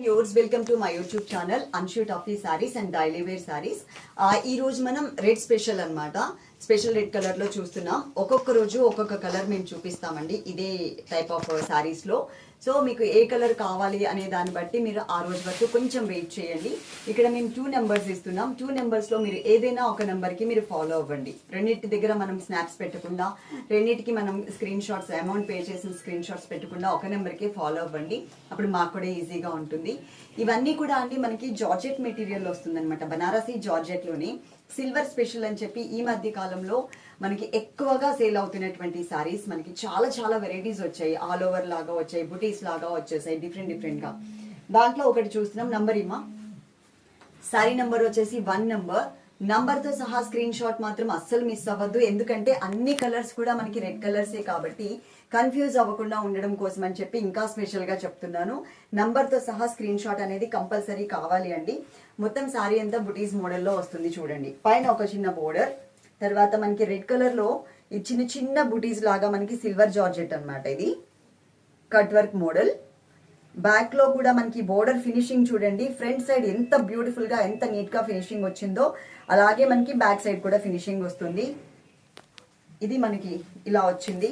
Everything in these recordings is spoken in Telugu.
Viewers welcome to my YouTube channel. Anshu taffy sarees and daily wear sarees ఈ రోజు మనం రెడ్ స్పెషల్ అనమాట స్పెషల్ రెడ్ కలర్లో చూస్తున్నాం. ఒక్కొక్క రోజు ఒక్కొక్క కలర్ మేము చూపిస్తామండి. ఇదే టైప్ ఆఫ్ సారీస్లో సో మీకు ఏ కలర్ కావాలి అనే దాన్ని బట్టి మీరు ఆ రోజు వరకు కొంచెం వెయిట్ చేయండి. ఇక్కడ మేము టూ నెంబర్స్ ఇస్తున్నాం. టూ నెంబర్స్లో మీరు ఏదైనా ఒక నెంబర్కి మీరు ఫాలో అవ్వండి. రెండింటి దగ్గర మనం స్నాప్స్ పెట్టకుండా రెండింటికి మనం స్క్రీన్ షాట్స్ అమౌంట్ పే చేసిన స్క్రీన్ షాట్స్ పెట్టకుండా ఒక నెంబర్కి ఫాలో అవ్వండి. అప్పుడు మాకు కూడా ఈజీగా ఉంటుంది. ఇవన్నీ కూడా అండి మనకి జార్జెట్ మెటీరియల్ వస్తుందన్నమాట. బనారసీ బనారసి సిల్వర్ స్పెషల్ అని చెప్పి ఈ మధ్య కాలంలో మనకి ఎక్కువగా సేల్ అవుతున్నటువంటి సారీస్ మనకి చాలా చాలా వెరైటీస్ వచ్చాయి. ఆల్ ఓవర్ లాగా వచ్చాయి బుటీస్ లాగా వచ్చేసాయి డిఫరెంట్ డిఫరెంట్గా. దాంట్లో ఒకటి చూస్తున్నాం నంబర్ ఇమ్మా. సారీ నంబర్ వచ్చేసి వన్ నంబర్ నంబర్తో సహా స్క్రీన్ షాట్ మాత్రం అస్సలు మిస్ అవ్వద్దు. ఎందుకంటే అన్ని కలర్స్ కూడా మనకి రెడ్ కలర్సే కాబట్టి కన్ఫ్యూజ్ అవ్వకుండా ఉండడం కోసం అని చెప్పి ఇంకా స్పెషల్గా చెప్తున్నాను. నంబర్తో సహా స్క్రీన్ షాట్ అనేది కంపల్సరీ కావాలి అండి. మొత్తం సారీ అంతా బుటీస్ మోడల్లో వస్తుంది చూడండి. పైన ఒక చిన్న బోర్డర్ తర్వాత మనకి రెడ్ కలర్లో ఈ చిన్న చిన్న బుటీస్ లాగా మనకి సిల్వర్ జార్జెట్ అనమాట ఇది. కట్ వర్క్ మోడల్ బ్యాక్లో కూడా మనకి బోర్డర్ ఫినిషింగ్ చూడండి. ఫ్రంట్ సైడ్ ఎంత బ్యూటిఫుల్గా ఎంత నీట్గా ఫినిషింగ్ వచ్చిందో అలాగే మనకి బ్యాక్ సైడ్ కూడా ఫినిషింగ్ వస్తుంది. ఇది మనకి ఇలా వచ్చింది.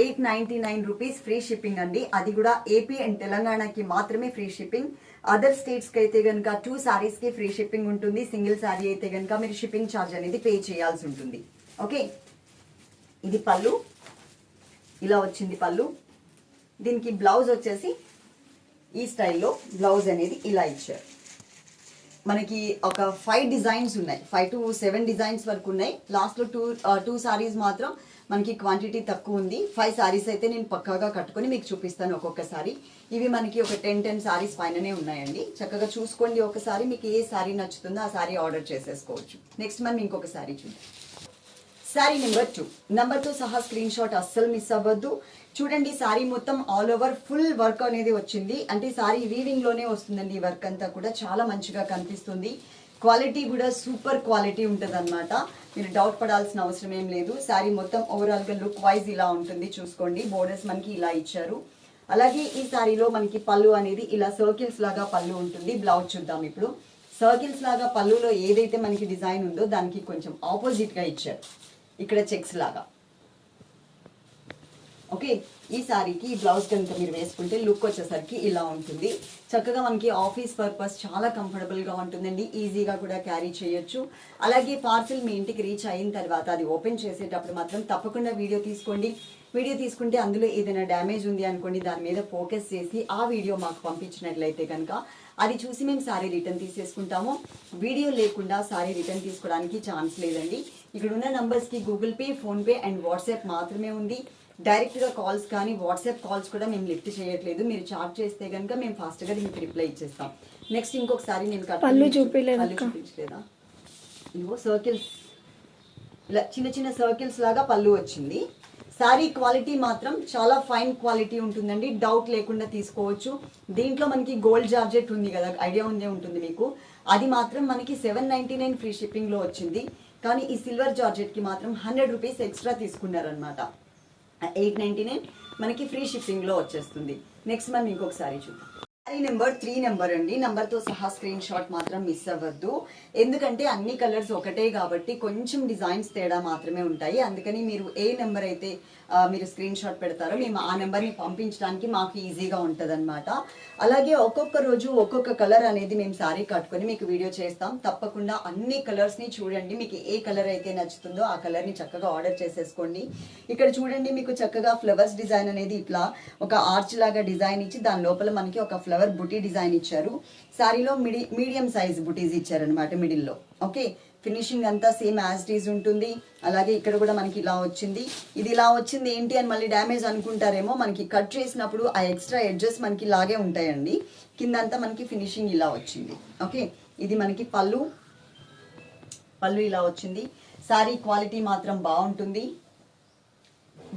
Eight ninety nine rupees free shipping అండి. అది కూడా ఏపీ అండ్ తెలంగాణకి మాత్రమే ఫ్రీ షిప్పింగ్ అదర్ స్టేట్స్కి అయితే కనుక టూ శారీస్కి ఫ్రీ షిప్పింగ్ ఉంటుంది. సింగిల్ శారీ అయితే కనుక మీరు షిప్పింగ్ ఛార్జ్ అనేది పే చేయాల్సి ఉంటుంది. ఓకే ఇది పళ్ళు. ఇలా వచ్చింది పళ్ళు. దీనికి బ్లౌజ్ వచ్చేసి ఈ స్టైల్లో బ్లౌజ్ అనేది ఇలా ఇచ్చారు. మనకి ఒక ఫైవ్ డిజైన్స్ ఉన్నాయి. ఫైవ్ టు సెవెన్ డిజైన్స్ వరకు ఉన్నాయి. లాస్ట్లో టూ టూ సారీస్ మాత్రం మనకి క్వాంటిటీ తక్కువ ఉంది. ఫైవ్ సారీస్ అయితే నేను పక్కాగా కట్టుకొని మీకు చూపిస్తాను ఒక్కొక్కసారి. ఇవి మనకి ఒక టెన్ టెన్ సారీస్ పైననే ఉన్నాయండి. చక్కగా చూసుకోండి ఒకసారి. మీకు ఏ సారీ నచ్చుతుందో ఆ సారీ ఆర్డర్ చేసేసుకోవచ్చు. నెక్స్ట్ మనం ఇంకొక సారీ చూద్దాం. Sari number two number two సహా స్క్రీన్ షాట్ అస్సలు మిస్ అవ్వద్దు. చూడండి శారీ మొత్తం ఆల్ ఓవర్ ఫుల్ వర్క్ అనేది వచ్చింది. అంటే శారీ వీవింగ్లోనే వస్తుందండి ఈ వర్క్ అంతా కూడా. చాలా మంచిగా కనిపిస్తుంది. క్వాలిటీ కూడా సూపర్ క్వాలిటీ ఉంటుంది మీరు డౌట్ పడాల్సిన అవసరం ఏం లేదు. శారీ మొత్తం ఓవరాల్గా లుక్ వైజ్ ఇలా ఉంటుంది. చూసుకోండి బోర్డర్స్ మనకి ఇలా ఇచ్చారు. అలాగే ఈ శారీలో మనకి పళ్ళు అనేది ఇలా సర్కిల్స్ లాగా పళ్ళు ఉంటుంది. బ్లౌజ్ చూద్దాం ఇప్పుడు. సర్కిల్స్ లాగా పళ్ళులో ఏదైతే మనకి డిజైన్ ఉందో దానికి కొంచెం ఆపోజిట్గా ఇచ్చారు. ఇక్కడ చెక్స్ లాగా. ఓకే ఈ సారీకి ఈ బ్లౌజ్ కనుక మీరు వేసుకుంటే లుక్ వచ్చేసరికి ఇలా ఉంటుంది. చక్కగా మనకి ఆఫీస్ పర్పస్ చాలా కంఫర్టబుల్గా ఉంటుందండి. ఈజీగా కూడా క్యారీ చేయొచ్చు. అలాగే పార్సిల్ మీ ఇంటికి రీచ్ అయిన తర్వాత అది ఓపెన్ చేసేటప్పుడు మాత్రం తప్పకుండా వీడియో తీసుకోండి. వీడియో తీసుకుంటే అందులో ఏదైనా డ్యామేజ్ ఉంది అనుకోండి దాని మీద ఫోకస్ చేసి ఆ వీడియో మాకు పంపించినట్లయితే కనుక అది చూసి మేము సారీ రిటర్న్ తీసేసుకుంటాము. వీడియో లేకుండా సారీ రిటర్న్ తీసుకోవడానికి ఛాన్స్ లేదండి. ఇక్కడ ఉన్న నంబర్స్కి Google Pay PhonePe and WhatsApp మాత్రమే ఉంది. డైరెక్ట్గా కాల్స్ కానీ వాట్సాప్ కాల్స్ కూడా మేము లిఫ్ట్ చేయట్లేదు. మీరు చార్జ్ చేస్తే కనుక మేము ఫాస్ట్గా మీకు రిప్లై ఇచ్చేస్తాం. నెక్స్ట్ ఇంకొకసారి నేను పళ్ళు. చూపించలేదా? ఇదిగో సర్కిల్స్ ఇలా చిన్న చిన్న సర్కిల్స్ లాగా పళ్ళు వచ్చింది. శారీ క్వాలిటీ మాత్రం చాలా ఫైన్ క్వాలిటీ ఉంటుందండి. డౌట్ లేకుండా తీసుకోవచ్చు. దీంట్లో మనకి గోల్డ్ జార్జెట్ ఉంది కదా ఐడియా ఉందే ఉంటుంది మీకు. అది మాత్రం మనకి సెవెన్ నైన్టీ నైన్ ఫ్రీ షిప్పింగ్లో వచ్చింది. కానీ ఈ సిల్వర్ జార్జెట్కి మాత్రం హండ్రెడ్ రూపీస్ ఎక్స్ట్రా తీసుకున్నారనమాట ఎయిట్ నైంటీ నైన్ మనకి ఫ్రీ షిప్పింగ్లో వచ్చేస్తుంది. నెక్స్ట్ మనం ఇంకొకసారి చూద్దాం. సారీ నెంబర్ త్రీ నెంబర్ అండి. నెంబర్తో సహా స్క్రీన్ షాట్ మాత్రం మిస్ అవ్వద్దు. ఎందుకంటే అన్ని కలర్స్ ఒకటే కాబట్టి కొంచెం డిజైన్స్ తేడా మాత్రమే ఉంటాయి. అందుకని మీరు ఏ నెంబర్ అయితే మీరు స్క్రీన్ షాట్ పెడతారో మేము ఆ నెంబర్ని పంపించడానికి మాకు ఈజీగా ఉంటుంది అలాగే ఒక్కొక్క రోజు ఒక్కొక్క కలర్ అనేది మేము సారీ కట్టుకొని మీకు వీడియో చేస్తాం. తప్పకుండా అన్ని కలర్స్ని చూడండి. మీకు ఏ కలర్ అయితే నచ్చుతుందో ఆ కలర్ని చక్కగా ఆర్డర్ చేసేసుకోండి. ఇక్కడ చూడండి మీకు చక్కగా ఫ్లవర్స్ డిజైన్ అనేది ఇట్లా ఒక ఆర్చ్ లాగా డిజైన్ ఇచ్చి దాని లోపల మనకి ఒక ఫ్లవర్ బుటీ డిజైన్ ఇచ్చారు. శారీలో మిడి మీడియం సైజ్ బుటీస్ ఇచ్చారనమాట మిడిల్లో. ఓకే? ఫినిషింగ్ అంతా సేమ్ యాజ్ ఈజ్ ఉంటుంది. అలాగే ఇక్కడ కూడా మనకి ఇలా వచ్చింది. ఇది ఇలా వచ్చింది ఏంటి అని మళ్ళీ డ్యామేజ్ అనుకుంటారేమో మనకి కట్ చేసినప్పుడు ఆ ఎక్స్ట్రా ఎడ్జెస్ మనకి ఇలాగే ఉంటాయండి. కిందంతా మనకి ఫినిషింగ్ ఇలా వచ్చింది. ఓకే? ఇది మనకి పళ్ళు. పళ్ళు ఇలా వచ్చింది. శారీ క్వాలిటీ మాత్రం బాగుంటుంది.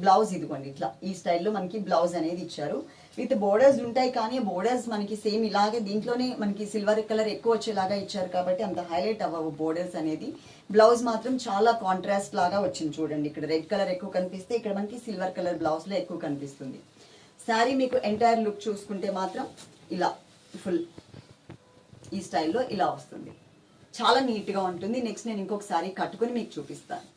బ్లౌజ్ ఇదిగోండి ఇట్లా. ఈ స్టైల్లో మనకి బ్లౌజ్ అనేది ఇచ్చారు. విత్ బోర్డర్స్ ఉంటాయి కానీ బోర్డర్స్ మనకి సేమ్ ఇలాగే దీంట్లోనే మనకి సిల్వర్ కలర్ ఎక్కువ వచ్చేలాగా ఇచ్చారు కాబట్టి అంత హైలైట్ అవ్వవు బోర్డర్స్ అనేది. బ్లౌజ్ మాత్రం చాలా కాంట్రాస్ట్ లాగా వచ్చింది చూడండి. ఇక్కడ రెడ్ కలర్ ఎక్కువ కనిపిస్తే ఇక్కడ మనకి సిల్వర్ కలర్ బ్లౌజ్లో ఎక్కువ కనిపిస్తుంది. శారీ మీకు ఎంటైర్ లుక్ చూసుకుంటే మాత్రం ఇలా ఫుల్ ఈ స్టైల్లో ఇలా వస్తుంది. చాలా నీట్గా ఉంటుంది. నెక్స్ట్ నేను ఇంకొక శారీ కట్టుకొని మీకు చూపిస్తాను.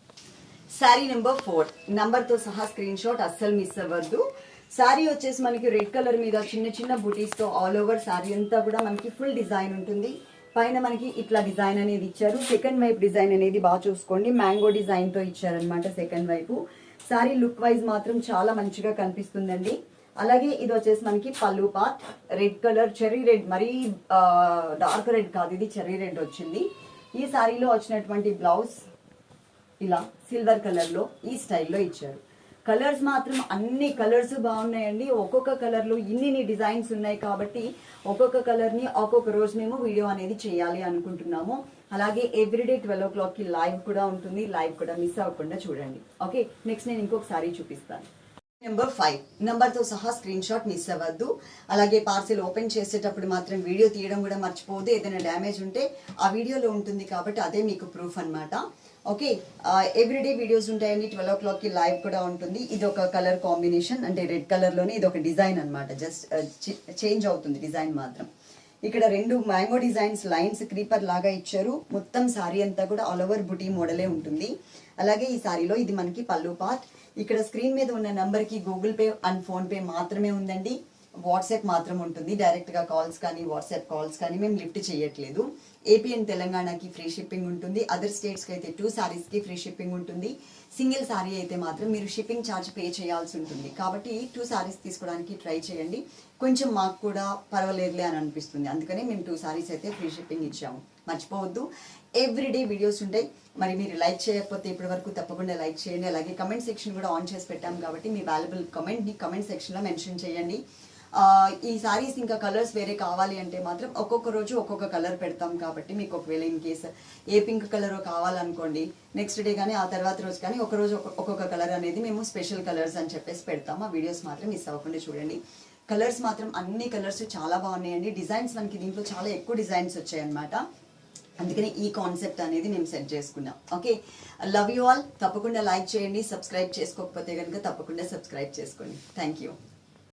శారీ నెంబర్ ఫోర్తో సహా స్క్రీన్ షాట్ అస్సలు మిస్ అవ్వద్దు. శారీ వచ్చేసి మనకి రెడ్ కలర్ మీద చిన్న చిన్న బుటీస్తో ఆల్ ఓవర్ శారీ అంతా కూడా మనకి ఫుల్ డిజైన్ ఉంటుంది. పైన మనకి ఇట్లా డిజైన్ అనేది ఇచ్చారు. సెకండ్ వైపు డిజైన్ అనేది బాగా చూసుకోండి. మ్యాంగో డిజైన్తో ఇచ్చారనమాట సెకండ్ వైపు. శారీ లుక్ వైజ్ మాత్రం చాలా మంచిగా కనిపిస్తుందండి. అలాగే ఇది వచ్చేసి మనకి పళ్ళు part red colour cherry red మరీ డార్క్ రెడ్ కాదు ఇది చెర్రీ రెడ్ వచ్చింది. ఈ శారీలో వచ్చినటువంటి బ్లౌజ్ ఇలా సిల్వర్ కలర్లో ఈ స్టైల్లో ఇచ్చారు. కలర్స్ మాత్రం అన్ని కలర్స్ బాగున్నాయండి. ఒక్కొక్క కలర్లో ఇన్నిన్ని ఇన్ని డిజైన్స్ ఉన్నాయి కాబట్టి ఒక్కొక్క కలర్ని ఒక్కొక్క రోజు మేము వీడియో అనేది చేయాలి అనుకుంటున్నాము. అలాగే ఎవ్రీడే ట్వెల్వ్ ఓ క్లాక్కి లైవ్ కూడా ఉంటుంది. లైవ్ కూడా మిస్ అవ్వకుండా చూడండి. ఓకే నెక్స్ట్ నేను ఇంకొకసారి చూపిస్తాను. నెంబర్ ఫైవ్ నెంబర్తో సహా స్క్రీన్ షాట్ మిస్ అవ్వద్దు. అలాగే పార్సిల్ ఓపెన్ చేసేటప్పుడు మాత్రం వీడియో తీయడం కూడా మర్చిపోదు ఏదైనా డ్యామేజ్ ఉంటే ఆ వీడియోలో ఉంటుంది కాబట్టి అదే మీకు ప్రూఫ్ అనమాట ఓకే ఎవ్రీడే వీడియోస్ ఉంటాయండి. ట్వెల్వ్ ఓ క్లాక్కి లైవ్ కూడా ఉంటుంది. ఇది ఒక కలర్ కాంబినేషన్ అంటే రెడ్ కలర్లోనే ఇది ఒక డిజైన్ అనమాట జస్ట్ చేంజ్ అవుతుంది డిజైన్ మాత్రం. ఇక్కడ రెండు మ్యాంగో డిజైన్స్ లైన్స్ క్రీపర్ లాగా ఇచ్చారు. మొత్తం సారీ అంతా కూడా ఆల్ ఓవర్ బుటీ మోడలే ఉంటుంది. అలాగే ఈ సారీలో ఇది మనకి పళ్ళు పార్ట్ ఇక్కడ స్క్రీన్ మీద ఉన్న నెంబర్కి Google Pay and PhonePe మాత్రమే ఉందండి. వాట్సాప్ మాత్రం ఉంటుంది. డైరెక్ట్గా కాల్స్ కానీ వాట్సాప్ కాల్స్ కానీ మేము లిఫ్ట్ చేయట్లేదు. ఏపీ అండ్ తెలంగాణకి ఫ్రీ షిప్పింగ్ ఉంటుంది. అదర్ స్టేట్స్కి అయితే టూ సారీస్కి ఫ్రీ షిప్పింగ్ ఉంటుంది. సింగిల్ సారీ అయితే మాత్రం మీరు షిప్పింగ్ ఛార్జ్ పే చేయాల్సి ఉంటుంది. కాబట్టి టూ సారీస్ తీసుకోవడానికి ట్రై చేయండి. కొంచెం మాకు కూడా పర్వాలేదులే అని అనిపిస్తుంది. అందుకనే మేము టూ సారీస్ అయితే ఫ్రీ షిప్పింగ్ ఇచ్చాము. మర్చిపోవద్దు. ఎవ్రీడే వీడియోస్ ఉంటాయి. మరి మీరు లైక్ చేయకపోతే ఇప్పటి వరకు తప్పకుండా లైక్ చేయండి. అలాగే కమెంట్ సెక్షన్ కూడా ఆన్ చేసి పెట్టాం కాబట్టి మీ వాల్యుబుల్ కమెంట్ని కమెంట్ సెక్షన్లో మెన్షన్ చేయండి. ఈ శారీస్ ఇంకా కలర్స్ వేరే కావాలి అంటే మాత్రం ఒక్కొక్క రోజు ఒక్కొక్క కలర్ పెడతాం కాబట్టి మీకు ఒకవేళ in case a pink colour కావాలనుకోండి next day కానీ ఆ తర్వాత రోజు కానీ ఒక రోజు ఒక్కొక్క- ఒక్కొక్క కలర్ అనేది మేము స్పెషల్ కలర్స్ అని చెప్పేసి పెడతాం. ఆ వీడియోస్ మాత్రం మిస్ అవ్వకుండా చూడండి. కలర్స్ మాత్రం అన్ని కలర్స్ చాలా బాగున్నాయండి. డిజైన్స్ మనకి దీంట్లో చాలా ఎక్కువ డిజైన్స్ వచ్చాయన్నమాట. అందుకని ఈ కాన్సెప్ట్ అనేది మేము సెట్ చేసుకున్నాం. ఓకే లవ్ యూ ఆల్ తప్పకుండా లైక్ చేయండి సబ్స్క్రైబ్ చేసుకోకపోతే కనుక తప్పకుండా సబ్స్క్రైబ్ చేసుకోండి. Thank you